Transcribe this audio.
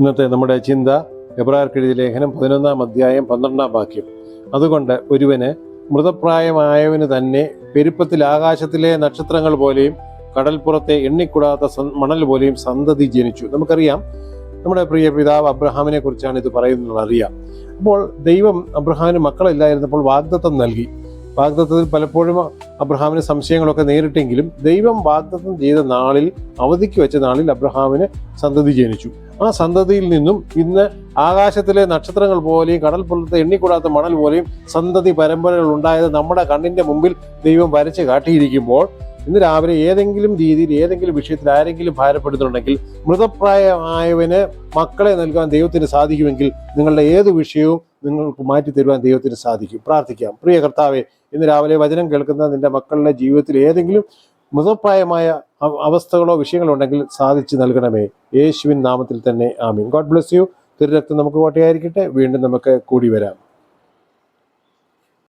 ഇന്നത്തെ നമ്മുടെ ചിന്ത എബ്രാർക്കെഴുതി ലേഖനം പതിനൊന്നാം അധ്യായം പന്ത്രണ്ടാം വാക്യം. അതുകൊണ്ട് ഒരുവന് മൃതപ്രായമായവന് തന്നെ പെരുപ്പത്തിൽ ആകാശത്തിലെ നക്ഷത്രങ്ങൾ പോലെയും കടൽപ്പുറത്തെ എണ്ണിക്കൂടാത്ത മണൽ പോലെയും സന്തതി ജനിച്ചു. നമുക്കറിയാം നമ്മുടെ പ്രിയ പിതാവ് അബ്രഹാമിനെ കുറിച്ചാണ് ഇത് പറയുന്നത് അറിയാം. അപ്പോൾ ദൈവം അബ്രഹാമിന് മക്കളില്ലായിരുന്നപ്പോൾ വാഗ്ദത്തം നൽകി. വാഗ്ദത്തത്തിൽ പലപ്പോഴും അബ്രഹാമിന് സംശയങ്ങളൊക്കെ നേരിട്ടെങ്കിലും ദൈവം വാഗ്ദത്തം ചെയ്ത നാളിൽ അവധിക്ക് വെച്ച നാളിൽ അബ്രഹാമിന് സന്തതി ജനിച്ചു. ആ സന്തതിയിൽ നിന്നും ഇന്ന് ആകാശത്തിലെ നക്ഷത്രങ്ങൾ പോലെയും കടൽ പുലത്തെ എണ്ണിക്കൂടാത്ത മണൽ പോലെയും സന്തതി പരമ്പരകൾ ഉണ്ടായത് നമ്മുടെ കണ്ണിന്റെ മുമ്പിൽ ദൈവം വരച്ച് കാട്ടിയിരിക്കുമ്പോൾ ഇന്ന് രാവിലെ ഏതെങ്കിലും രീതിയിൽ ഏതെങ്കിലും വിഷയത്തിൽ ആരെങ്കിലും ഭാരപ്പെടുന്നുണ്ടെങ്കിൽ മൃതപ്രായമായവന് മക്കളെ നൽകാൻ ദൈവത്തിന് സാധിക്കുമെങ്കിൽ നിങ്ങളുടെ ഏത് വിഷയവും നിങ്ങൾക്ക് മാറ്റി തരുവാൻ ദൈവത്തിന് സാധിക്കും. പ്രാർത്ഥിക്കാം. പ്രിയ കർത്താവെ ഇന്ന് രാവിലെ വചനം കേൾക്കുന്ന നിന്റെ മക്കളുടെ ജീവിതത്തിൽ ഏതെങ്കിലും മൃതപ്രായമായ അവസ്ഥകളോ വിഷയങ്ങളോ ഉണ്ടെങ്കിൽ സാധിച്ചു നൽകണമേ. യേശുവിൻ നാമത്തിൽ തന്നെ ആമീൻ. God bless you. തിരുരക്തം നമുക്ക് കോട്ടയായിരിക്കട്ടെ. വീണ്ടും നമുക്ക് കൂടി വരാം.